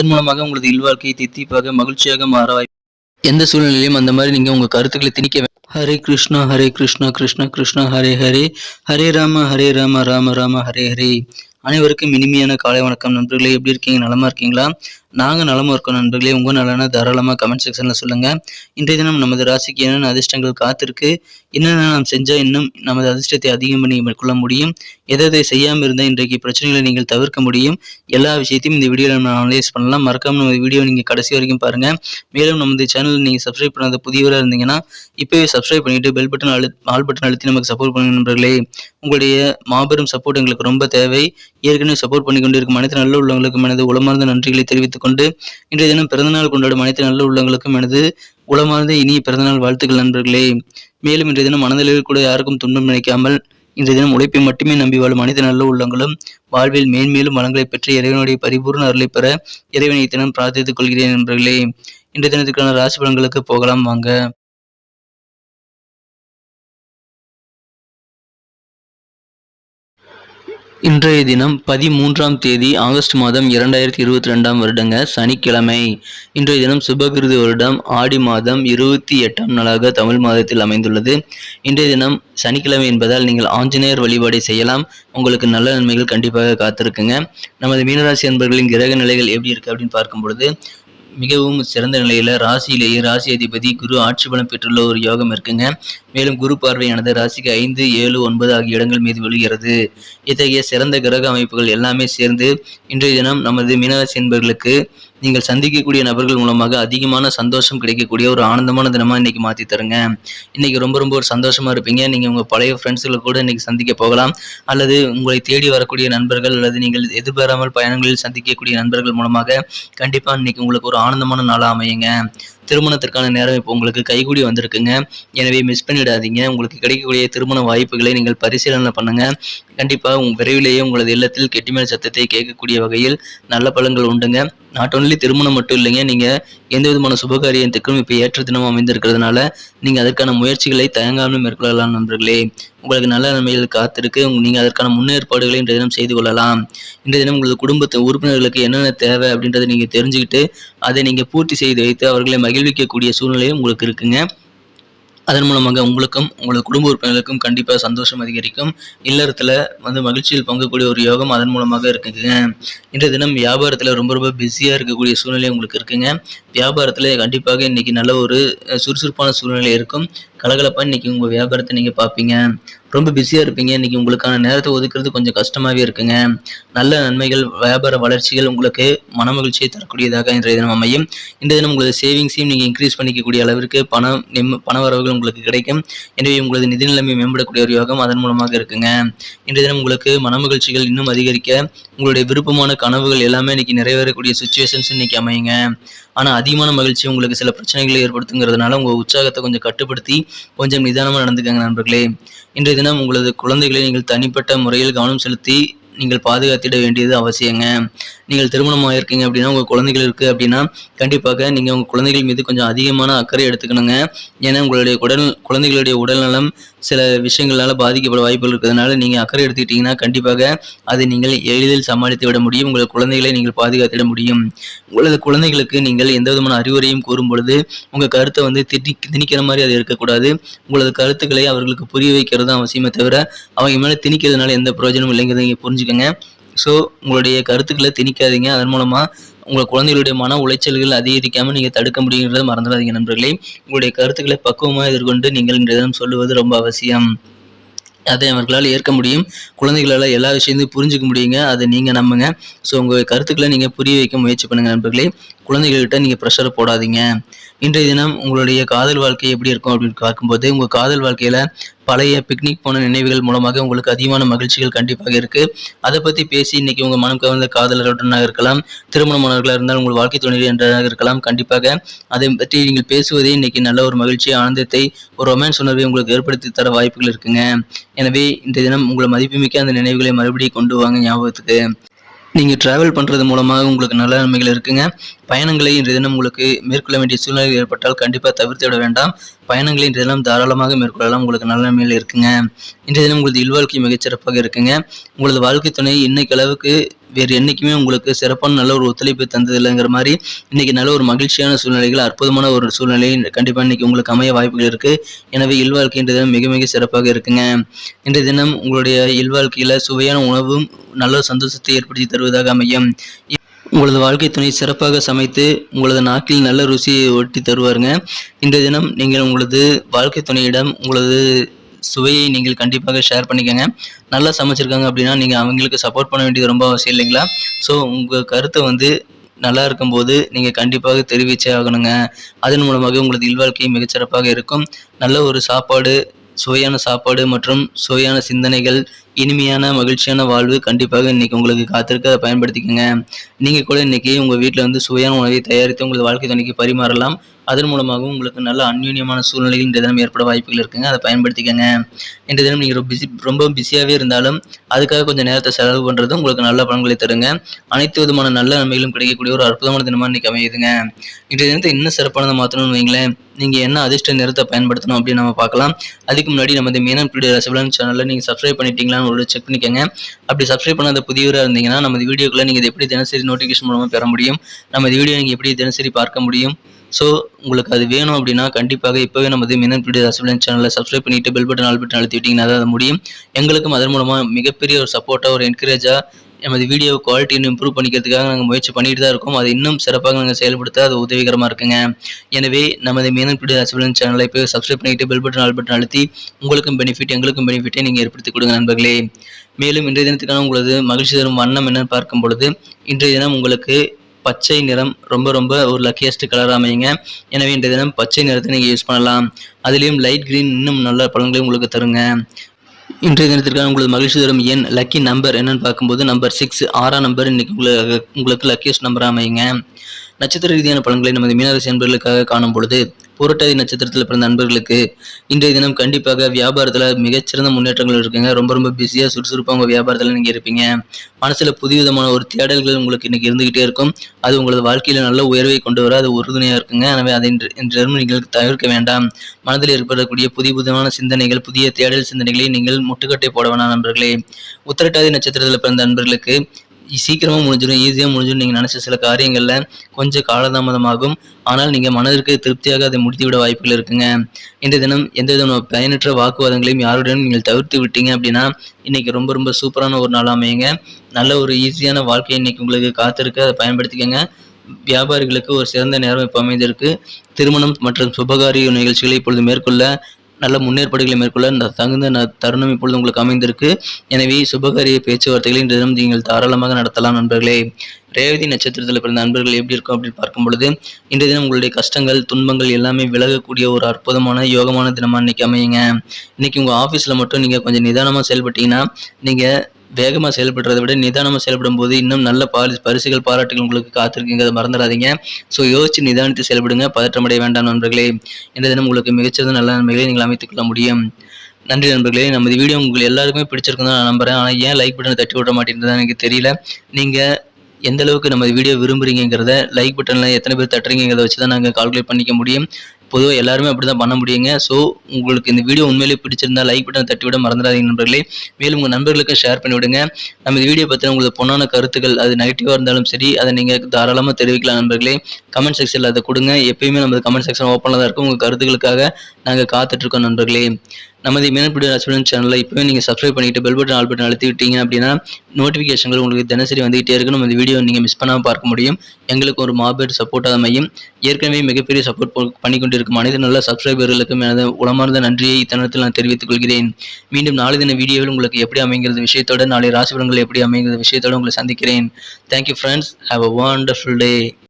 அதன் மூலமாக உங்களது இல்வாழ்க்கையை தித்திப்பாக மகிழ்ச்சியாக மாற வாய்ப்பு. எந்த சூழ்நிலையிலும் அந்த மாதிரி நீங்க உங்க கருத்துக்களை திணிக்க ஹரே கிருஷ்ணா ஹரே கிருஷ்ணா கிருஷ்ண கிருஷ்ணா ஹரே ஹரே. ஹரே ராம ஹரே ராம ராம ராம ஹரே ஹரே. அனைவருக்கும் இனிமையான காலை வணக்கம் நண்பர்களே. எப்படி இருக்கீங்க? நலமா இருக்கீங்களா? நாங்கள் நலமும் இருக்கோம் நண்பர்களே. உங்கள் நலனா தாராளமாக கமெண்ட் செக்ஷனில் சொல்லுங்கள் இன்றைய தினம் நமது ராசிக்கு என்னென்ன அதிர்ஷ்டங்கள் காத்திருக்கு? என்னென்ன நாம் செஞ்சால் இன்னும் நமது அதிர்ஷ்டத்தை அதிகம் பண்ணி மேற்கொள்ள முடியும்? எதை எதை இருந்தால் இன்றைக்கு பிரச்சனைகளை நீங்கள் தவிர்க்க முடியும்? எல்லா விஷயத்தையும் இந்த வீடியோவில் நம்ம அனலைஸ் பண்ணலாம். மறக்காமல் நமது வீடியோ நீங்கள் கடைசி வரைக்கும் பாருங்கள் மேலும் நமது சேனல் நீங்கள் சப்ஸ்கிரைப் பண்ணாத புதியவராக இருந்தீங்கன்னா இப்போவே சப்ஸ்கிரைப் பண்ணிவிட்டு பெல் பட்டன் அழு ஆல் பட்டன் அழுத்தி நமக்கு சப்போர்ட் பண்ணுங்க நண்பர்களே. உங்களுடைய மாபெரும் சப்போர்ட் எங்களுக்கு ரொம்ப தேவை. ஏற்கனவே சப்போர்ட் பண்ணி கொண்டிருக்கும் அனைத்து நல்ல உள்ளவங்களுக்கும் எனது உளமார்ந்த நன்றிகளை தெரிவித்துக் கொண்டு இன்றைய தினம் பிறந்தநாள் கொண்டாடும் அனைத்து நல்ல உள்ளங்களுக்கும் எனது உளமார்ந்த இனிய பிறந்தநாள் வாழ்த்துக்கள் நண்பர்களே. மேலும் இன்றைய தினம் மனதளவில் கூட யாருக்கும் துன்பம் நினைக்காமல் இன்றைய தினம் உழைப்பை மட்டுமே நம்பி வாழும் அனைத்து நல்ல உள்ளங்களும் வாழ்வில் மேன்மேலும் வளங்களை பெற்று இறைவனுடைய பரிபூர்ண அருளை பெற இறைவனை தினம் பிரார்த்தித்துக் கொள்கிறேன் நண்பர்களே. இன்றைய தினத்துக்கான ராசி பலன்களுக்கு போகலாம் வாங்க. இன்றைய தினம் பதிமூன்றாம் தேதி ஆகஸ்ட் மாதம் இரண்டாயிரத்தி இருபத்தி ரெண்டாம் வருடங்க சனிக்கிழமை. இன்றைய தினம் சுபகிருது வருடம் ஆடி மாதம் இருபத்தி எட்டாம் நாளாக தமிழ் மாதத்தில் அமைந்துள்ளது. இன்றைய தினம் சனிக்கிழமை என்பதால் நீங்கள் ஆஞ்சநேயர் வழிபாடை செய்யலாம். உங்களுக்கு நல்ல நன்மைகள் கண்டிப்பாக காத்திருக்குங்க. நமது மீனராசி அன்பர்களின் கிரக நிலைகள் எப்படி இருக்கு அப்படின்னு பார்க்கும் பொழுது மிகவும் சிறந்த நிலையில் ராசியிலேயே ராசி அதிபதி குரு ஆட்சி பலம் பெற்றுள்ள ஒரு யோகம் இருக்குங்க. மேலும் குரு பார்வையானது ராசிக்கு ஐந்து ஏழு ஒன்பது ஆகிய இடங்கள் மீது விழுகிறது. இத்தகைய சிறந்த கிரக அமைப்புகள் எல்லாமே சேர்ந்து இன்றைய தினம் நமது மீனராசி என்பவர்களுக்கு நீங்கள் சந்திக்கக்கூடிய நபர்கள் மூலமாக அதிகமான சந்தோஷம் கிடைக்கக்கூடிய ஒரு ஆனந்தமான தினமா இன்னைக்கு மாத்தி தருங்க. இன்னைக்கு ரொம்ப ரொம்ப ஒரு சந்தோஷமா இருப்பீங்க. நீங்க உங்க பழைய ஃப்ரெண்ட்ஸுகளை கூட இன்னைக்கு சந்திக்க போகலாம். அல்லது உங்களை தேடி வரக்கூடிய நண்பர்கள் அல்லது நீங்கள் எதிர்பாராமல் பயணங்களில் சந்திக்கக்கூடிய நண்பர்கள் மூலமாக கண்டிப்பா இன்னைக்கு உங்களுக்கு ஒரு ஆனந்தமான நாளா அமையுங்க. திருமணத்திற்கான நேரம் இப்போ உங்களுக்கு கைகூடி வந்திருக்குங்க. எனவே மிஸ் பண்ணிடாதீங்க. உங்களுக்கு கிடைக்கக்கூடிய திருமண வாய்ப்புகளை நீங்கள் பரிசீலனை பண்ணுங்க. கண்டிப்பாக உங்கள் விரைவிலேயே உங்களது இல்லத்தில் கெட்டிமேல் சத்தத்தை கேட்கக்கூடிய வகையில் நல்ல பலன்கள் உண்டுங்க. நாட் ஒன்லி திருமணம் மட்டும் இல்லைங்க நீங்கள் எந்த விதமான சுபகாரியத்துக்கும் இப்போ ஏற்ற தினமும் அமைந்திருக்கிறதுனால நீங்கள் அதற்கான முயற்சிகளை தயங்காமல் மேற்கொள்ளலாம் நண்பர்களே. உங்களுக்கு நல்ல நன்மைகள் காத்திருக்கு நீங்கள் அதற்கான முன்னேற்பாடுகளை இன்றைய தினம் செய்து கொள்ளலாம். இன்றைய தினம் உங்களது குடும்பத்து உறுப்பினர்களுக்கு என்னென்ன தேவை அப்படின்றத நீங்கள் தெரிஞ்சுக்கிட்டு அதை நீங்கள் பூர்த்தி செய்து வைத்து அவர்களை மகிழ்விக்கக்கூடிய சூழ்நிலையும் உங்களுக்கு இருக்குங்க. அதன் மூலமாக உங்களுக்கும் உங்களது குடும்ப உறுப்பினர்களுக்கும் கண்டிப்பாக சந்தோஷம் அதிகரிக்கும். இல்லறத்தில் வந்து மகிழ்ச்சியில் பங்கக்கூடிய ஒரு யோகம் அதன் மூலமாக இருக்குங்க. இன்றைய தினம் வியாபாரத்தில் ரொம்ப ரொம்ப பிஸியாக இருக்கக்கூடிய சூழ்நிலை உங்களுக்கு இருக்குங்க. வியாபாரத்தில் கண்டிப்பாக இன்றைக்கி நல்ல ஒரு சுறுசுறுப்பான சூழ்நிலை இருக்கும். கலகலப்பாக இன்றைக்கி உங்கள் வியாபாரத்தை நீங்கள் பார்ப்பீங்க. ரொம்ப பிஸியாக இருப்பீங்க. இன்னைக்கு உங்களுக்கான நேரத்தை ஒதுக்குறது கொஞ்சம் கஷ்டமாகவே இருக்குங்க. நல்ல நன்மைகள் வியாபார வளர்ச்சிகள் உங்களுக்கு மனமகிழ்ச்சியை தரக்கூடியதாக இன்றைய தினம் அமையும். இன்றைய தினம் உங்களது சேவிங்ஸையும் நீங்கள் இன்க்ரீஸ் பண்ணிக்கக்கூடிய அளவிற்கு பணம் நிம் பண வரவுகள் உங்களுக்கு கிடைக்கும். எனவே உங்களது நிதி நிலைமை மேம்படக்கூடிய ஒரு யோகம் அதன் மூலமாக இருக்குங்க. இன்றைய தினம் உங்களுக்கு மனமகிழ்ச்சிகள் இன்னும் அதிகரிக்க உங்களுடைய விருப்பமான கனவுகள் எல்லாமே இன்னைக்கு நிறைவேறக்கூடிய சுச்சுவேஷன்ஸ் இன்னைக்கு அமையுங்க. ஆனால் அதிகமான மகிழ்ச்சி உங்களுக்கு சில பிரச்சனைகளை ஏற்படுத்துங்கிறதுனால உங்கள் உற்சாகத்தை கொஞ்சம் கட்டுப்படுத்தி கொஞ்சம் நிதானமாக நடந்துக்கங்க நண்பர்களே. இன்றைய தினம் உங்களது குழந்தைகளை நீங்கள் தனிப்பட்ட முறையில் கவனம் செலுத்தி நீங்கள் பாதுகாத்திட வேண்டியது அவசியங்க. நீங்கள் திருமணமாக இருக்கீங்க அப்படின்னா உங்கள் குழந்தைகள் இருக்குது அப்படின்னா கண்டிப்பாக நீங்கள் உங்கள் குழந்தைகள் மீது கொஞ்சம் அதிகமான அக்கறை எடுத்துக்கணுங்க. ஏன்னா உங்களுடைய உடல் குழந்தைகளுடைய உடல்நலம் சில விஷயங்களால் பாதிக்கப்பட வாய்ப்புகள் இருக்கிறதுனால நீங்கள் அக்கறை எடுத்துக்கிட்டீங்கன்னா கண்டிப்பாக அதை நீங்கள் எளிதில் சமாளித்து விட முடியும். உங்கள் குழந்தைகளை நீங்கள் பாதுகாத்திட முடியும். உங்களது குழந்தைகளுக்கு நீங்கள் எந்த விதமான அறிவுரையும் கூறும் பொழுது உங்கள் கருத்தை வந்து திணி திணிக்கிற மாதிரி அது இருக்கக்கூடாது. உங்களது கருத்துக்களை அவர்களுக்கு புரிய வைக்கிறது தான் அவசியமே தவிர அவங்க மேலே திணிக்கிறதுனால எந்த பிரயோஜனமும் இல்லைங்கிறத நீங்கள் புரிஞ்சுக்கங்க ஸோ உங்களுடைய கருத்துக்களை திணிக்காதீங்க. அதன் மூலமாக உங்கள் குழந்தைகளுடைய மன உளைச்சல்கள் அதிகரிக்காமல் நீங்கள் தடுக்க முடியுங்கிறத மறந்துடாதீங்க நண்பர்களே. உங்களுடைய கருத்துக்களை பக்குவமாக எதிர்கொண்டு நீங்கள் இன்றைய தினம் சொல்லுவது ரொம்ப அவசியம். அதை அவர்களால் ஏற்க முடியும். குழந்தைகளால் எல்லா விஷயத்தையும் புரிஞ்சுக்க முடியுங்க. அதை நீங்கள் நம்புங்க. ஸோ உங்கள் கருத்துக்களை நீங்கள் புரிய வைக்க முயற்சி பண்ணுங்க நண்பர்களே. குழந்தைகள்கிட்ட நீங்கள் ப்ரெஷர் போடாதீங்க. இன்றைய தினம் உங்களுடைய காதல் வாழ்க்கை எப்படி இருக்கும் அப்படின்னு பார்க்கும்போது உங்கள் காதல் வாழ்க்கையில் பழைய பிக்னிக் போன நினைவுகள் மூலமாக உங்களுக்கு அதிகமான மகிழ்ச்சிகள் கண்டிப்பாக இருக்கு. அதை பற்றி பேசி இன்னைக்கு உங்கள் மனம் கவர்ந்த காதலர்களுடனாக இருக்கலாம் திருமணமானவர்களாக இருந்தால் உங்கள் வாழ்க்கை துணை என்றாக இருக்கலாம். கண்டிப்பாக அதை பற்றி நீங்கள் பேசுவதே இன்னைக்கு நல்ல ஒரு மகிழ்ச்சி ஆனந்தத்தை ஒரு ரொமான்ஸ் உணர்வை உங்களுக்கு ஏற்படுத்தி தர வாய்ப்புகள் இருக்குங்க. எனவே இன்றைய தினம் உங்களை மதிப்புமிக்க அந்த நினைவுகளை மறுபடியும் கொண்டு வாங்க ஞாபகத்துக்கு. நீங்கள் ட்ராவல் பண்ணுறது மூலமாக உங்களுக்கு நல்ல நன்மைகள் இருக்குங்க. பயணங்களை இன்றைய தினம் உங்களுக்கு மேற்கொள்ள வேண்டிய சூழ்நிலை ஏற்பட்டால் கண்டிப்பாக தவிர்த்து விட வேண்டாம். பயணங்களை இன்றைய தினம் தாராளமாக மேற்கொள்ளலாம். உங்களுக்கு நல்ல நிலைமையில் இருக்குங்க. இன்றைய தினம் உங்களது இல்வாழ்க்கை மிகச்சிறப்பாக இருக்குங்க. உங்களது வாழ்க்கை துணை இன்னைக்கு அளவுக்கு வேறு என்றைக்குமே உங்களுக்கு சிறப்பான நல்ல ஒரு ஒத்துழைப்பு தந்தது இல்லைங்கிற மாதிரி இன்னைக்கு நல்ல ஒரு மகிழ்ச்சியான சூழ்நிலைகள் அற்புதமான ஒரு சூழ்நிலை கண்டிப்பாக இன்னைக்கு உங்களுக்கு அமைய வாய்ப்புகள் இருக்கு. எனவே இல்வாழ்க்கை இன்றைய தினம் மிக மிக சிறப்பாக இருக்குங்க. இன்றைய தினம் உங்களுடைய இல்வாழ்க்கையில சுவையான உணவும் நல்ல சந்தோஷத்தை ஏற்படுத்தி தருவதாக அமையும். உங்களது வாழ்க்கை துணை சிறப்பாக சமைத்து உங்களது நாக்கில் நல்ல ருசியை ஒட்டி தருவாருங்க. இன்றைய தினம் நீங்கள் உங்களது வாழ்க்கை துணையிடம் உங்களது சுவையை நீங்கள் கண்டிப்பாக ஷேர் பண்ணிக்கோங்க. நல்லா சமைச்சிருக்காங்க அப்படின்னா நீங்கள் அவங்களுக்கு சப்போர்ட் பண்ண வேண்டியது ரொம்ப அவசியம் இல்லைங்களா? ஸோ உங்கள் கருத்தை வந்து நல்லா இருக்கும்போது நீங்கள் கண்டிப்பாக தெரிவிச்சே ஆகணுங்க. அதன் மூலமாக உங்களது இல்வாழ்க்கை மிகச்சிறப்பாக இருக்கும். நல்ல ஒரு சாப்பாடு சுவையான சாப்பாடு மற்றும் சுவையான சிந்தனைகள் இனிமையான மகிழ்ச்சியான வாழ்வு கண்டிப்பாக இன்னைக்கு உங்களுக்கு காத்திருக்க அதை பயன்படுத்திக்கோங்க. நீங்கள் கூட இன்னைக்கு உங்கள் வீட்டில் வந்து சுவையான உணவை தயாரித்து உங்களது வாழ்க்கை துணைக்கு பரிமாறலாம். அதன் மூலமாகவும் உங்களுக்கு நல்ல அந்யூன்யமான சூழ்நிலைகள் இன்றைய தினம் ஏற்பட வாய்ப்புகள் இருக்குங்க. அதை பயன்படுத்திக்கோங்க. இன்றைய தினம் நீங்கள் பிஸி ரொம்ப பிஸியாகவே இருந்தாலும் அதுக்காக கொஞ்சம் நேரத்தை செலவு பண்ணுறது உங்களுக்கு நல்ல பலன்களை தருங்க. அனைத்து விதமான நல்ல நன்மைகளும் கிடைக்கக்கூடிய ஒரு அற்புதமான தினமாக இன்றைக்கி அமையுதுங்க. இன்றைய தினத்தை இன்னும் சிறப்பானதை மாற்றணும்னு வைங்களேன். நீங்கள் என்ன அதிர்ஷ்ட நிறத்தை பயன்படுத்தணும் அப்படின்னு நம்ம பார்க்கலாம். அதுக்கு முன்னாடி நம்ம இந்த மீனன் பீடியோ ரசபலன் சேனலில் நீங்கள் சப்ஸ்கிரைப் பண்ணிட்டீங்களான்னு ஒரு செக் பண்ணிக்கோங்க. அப்படி சப்ஸ்கிரைப் பண்ணாத புதியவராக இருந்தீங்கன்னா நம்ம வீடியோக்குள்ளே நீங்கள் எப்படி தினசரி நோட்டிஃபிகேஷன் மூலமாக பெற முடியும்? நம்ம வீடியோ நீங்கள் எப்படி தினசரி பார்க்க முடியும்? ஸோ உங்களுக்கு அது வேணும் அப்படின்னா கண்டிப்பாக இப்போவே நமது மினன் பீடியோ ரசபலன் சேனலை சப்ஸ்கிரைப் பண்ணிட்டு பெல் பட்டன் ஆல் பட்டன் அழுத்தி தான் அது முடியும். எங்களுக்கும் அதன் மூலமாக மிகப்பெரிய ஒரு சப்போர்ட்டாக ஒரு என்கரேஜாக நமது வீடியோ குவாலிட்டி இன்னும் இம்ப்ரூவ் பண்ணிக்கிறதுக்காக நாங்கள் முயற்சி பண்ணிட்டு தான் இருக்கோம். அது இன்னும் சிறப்பாக நாங்கள் செயல்படுத்த அது உதவிகரமாக இருக்குங்க. எனவே நமது மீனன் பிடி ரசபலன் சேனலை இப்போ சப்ஸ்கிரைப் பண்ணிட்டு பெல் பட்டன் ஆல் பட்டன் அழுத்தி உங்களுக்கும் பெனிஃபிட் எங்களுக்கும் பெனிஃபிட்டை நீங்கள் ஏற்படுத்தி கொடுங்க நண்பர்களே. மேலும் இன்றைய தினத்துக்கான உங்களது மகிழ்ச்சி தரும் வண்ணம் என்னன்னு பார்க்கும் பொழுது இன்றைய தினம் உங்களுக்கு பச்சை நிறம் ரொம்ப ரொம்ப ஒரு லக்கியஸ்ட் கலர் அமையுங்க. எனவே இன்றைய தினம் பச்சை நிறத்தை நீங்கள் யூஸ் பண்ணலாம். அதுலேயும் லைட் க்ரீன் இன்னும் நல்ல பலன்களை உங்களுக்கு தருங்க. இன்றைய தினத்திற்கான உங்களது மகிழ்ச்சி தரும் எண் லக்கி நம்பர் என்னன்னு பார்க்கும்போது நம்பர் சிக்ஸ் ஆறாம் நம்பர் இன்னைக்கு உங்களுக்கு உங்களுக்கு லக்கியஸ்ட் நம்பர் அமையுங்க. நட்சத்திர ரீதியான பலன்களை நமது மீனராசி அன்பர்களுக்காக காணும் பொழுது புரட்டாதி நட்சத்திரத்தில் பிறந்த அன்பர்களுக்கு இன்றைய தினம் கண்டிப்பாக வியாபாரத்தில் மிகச்சிறந்த முன்னேற்றங்கள் இருக்குங்க. ரொம்ப ரொம்ப பிஸியாக சுறுசுறுப்பாக உங்கள் வியாபாரத்தில் நீங்கள் இருப்பீங்க. மனசில் புதிய விதமான ஒரு தேடல்கள் உங்களுக்கு இன்னைக்கு இருந்துகிட்டே இருக்கும். அது உங்களது வாழ்க்கையில் நல்ல உயர்வை கொண்டு வர அது உறுதுணையாக இருக்குங்க. எனவே அதை இன்று நீங்கள் தவிர்க்க வேண்டாம். மனதில் ஏற்படக்கூடிய புதிய புதுமான சிந்தனைகள் புதிய தேடல் சிந்தனைகளை நீங்கள் முட்டுக்கட்டை போட வேணாம் நண்பர்களே. உத்திரட்டாதி நட்சத்திரத்தில் பிறந்த அன்பர்களுக்கு சீக்கிரமாக முடிஞ்சிடும் ஈஸியாக முடிஞ்சிடும் நீங்கள் நினச்ச சில காரியங்களில் கொஞ்சம் காலதாமதமாகும். ஆனால் நீங்கள் மனதிற்கு திருப்தியாக அதை முடித்துவிட வாய்ப்புகள் இருக்குங்க. இந்த தினம் எந்த விதமான பயனற்ற வாக்குவாதங்களையும் யாருடனும் நீங்கள் தவிர்த்து விட்டீங்க அப்படின்னா இன்னைக்கு ரொம்ப ரொம்ப சூப்பரான ஒரு நாள் அமையுங்க. நல்ல ஒரு ஈஸியான வாழ்க்கை இன்னைக்கு உங்களுக்கு காத்திருக்கு அதை பயன்படுத்திக்கங்க. வியாபாரிகளுக்கு ஒரு சிறந்த நேரம் இப்போ அமைந்திருக்கு. திருமணம் மற்றும் சுபகாரிய நிகழ்ச்சிகளை இப்பொழுது மேற்கொள்ள நல்ல முன்னேற்பாடுகளை மேற்கொள்ள இந்த தகுந்த தருணம் இப்பொழுது உங்களுக்கு அமைந்திருக்கு. எனவே சுபகாரிய பேச்சுவார்த்தைகளை இன்று தினம் நீங்கள் தாராளமாக நடத்தலாம் நண்பர்களே. ரேவதி நட்சத்திரத்தில் பிறந்த நண்பர்கள் எப்படி இருக்கும் அப்படின்னு பார்க்கும் பொழுது இன்றைய தினம் உங்களுடைய கஷ்டங்கள் துன்பங்கள் எல்லாமே விலகக்கூடிய ஒரு அற்புதமான யோகமான தினமாக இன்னைக்கு அமையுங்க. இன்னைக்கு உங்கள் ஆஃபீஸில் மட்டும் நீங்கள் கொஞ்சம் நிதானமாக செயல்பட்டீங்கன்னா நீங்கள் வேகமாக செயல்படுறதை விட நிதானமாக செயல்படும் போது இன்னும் நல்ல பாரி பரிசுகள் பாராட்டுகள் உங்களுக்கு காத்திருக்குங்கிறத மறந்துடாதீங்க. ஸோ யோசிச்சு நிதானித்து செயல்படுங்க. பதற்றமடைய வேண்டாம் நண்பர்களே. இந்த தினம் உங்களுக்கு மிகச்சிறந்த நல்ல நன்மைகளை நீங்கள் அமைத்துக்கொள்ள முடியும். நன்றி நண்பர்களே. நம்ம வீடியோ உங்களுக்கு எல்லாருக்குமே பிடிச்சிருக்குன்னு நான் நம்புறேன். ஆனால் ஏன் லைக் பட்டனை தட்டி விட மாட்டேங்கிறது எனக்கு தெரியல. நீங்கள் எந்த அளவுக்கு நம்ம வீடியோ விரும்புறீங்கிறத லைக் பட்டனில் எத்தனை பேர் தட்டுறீங்கிறத வச்சு தான் நாங்கள் கால்குலேட் பண்ணிக்க முடியும். பொதுவாக எல்லாருமே அப்படி தான் பண்ண முடியுங்க. ஸோ உங்களுக்கு இந்த வீடியோ உண்மையிலேயே பிடிச்சிருந்தா லைக் பட்டன் தட்டி விட மறந்துடாதீங்க நண்பர்களே. மேலும் உங்கள் நண்பர்களுக்கு ஷேர் பண்ணி விடுங்க. நம்ம இந்த வீடியோ பற்றின உங்களுக்கு பொண்ணான கருத்துக்கள் அது நெகட்டிவாக இருந்தாலும் சரி அதை நீங்கள் தாராளமாக தெரிவிக்கலாம் நண்பர்களே. கமெண்ட் செக்ஷனில் அதை கொடுங்க. எப்பயுமே நமது கமெண்ட் செக்ஷன் ஓப்பனில் தான் இருக்கும். உங்கள் கருத்துக்களுக்காக நாங்கள் காத்துட்ருக்கோம் நண்பர்களே. நமது மீனப்பிடி ஸ்டூடெண்ட் சேனலில் இப்போவே நீங்கள் சப்ஸ்கிரைப் பண்ணிட்டு பெல் பட்டன் ஆல் பட்டன் அழுத்தி விட்டீங்க அப்படின்னா நோட்டிஃபிகேஷன்கள் உங்களுக்கு தினசரி வந்துகிட்டே இருக்கணும் நம்ம வீடியோ நீங்கள் மிஸ் பண்ணாமல் பார்க்க முடியும். எங்களுக்கு ஒரு மாபெரும் சப்போர்ட்டாக மையம் ஏற்கனவே மிகப்பெரிய சப்போர்ட் பண்ணி கொண்டிருக்கும் அனைத்து நல்ல சப்ஸ்கிரைபர்களுக்கும் எனது உளமார்ந்த நன்றியை இத்தனத்தில் நான் தெரிவித்துக் கொள்கிறேன். மீண்டும் நாளை தின வீடியோவில் உங்களுக்கு எப்படி அமைங்கிறது விஷயத்தோட நாளை ராசிபலங்கள் எப்படி அமைங்கிறது விஷயத்தோடு உங்களை சந்திக்கிறேன். Thank you friends have a wonderful day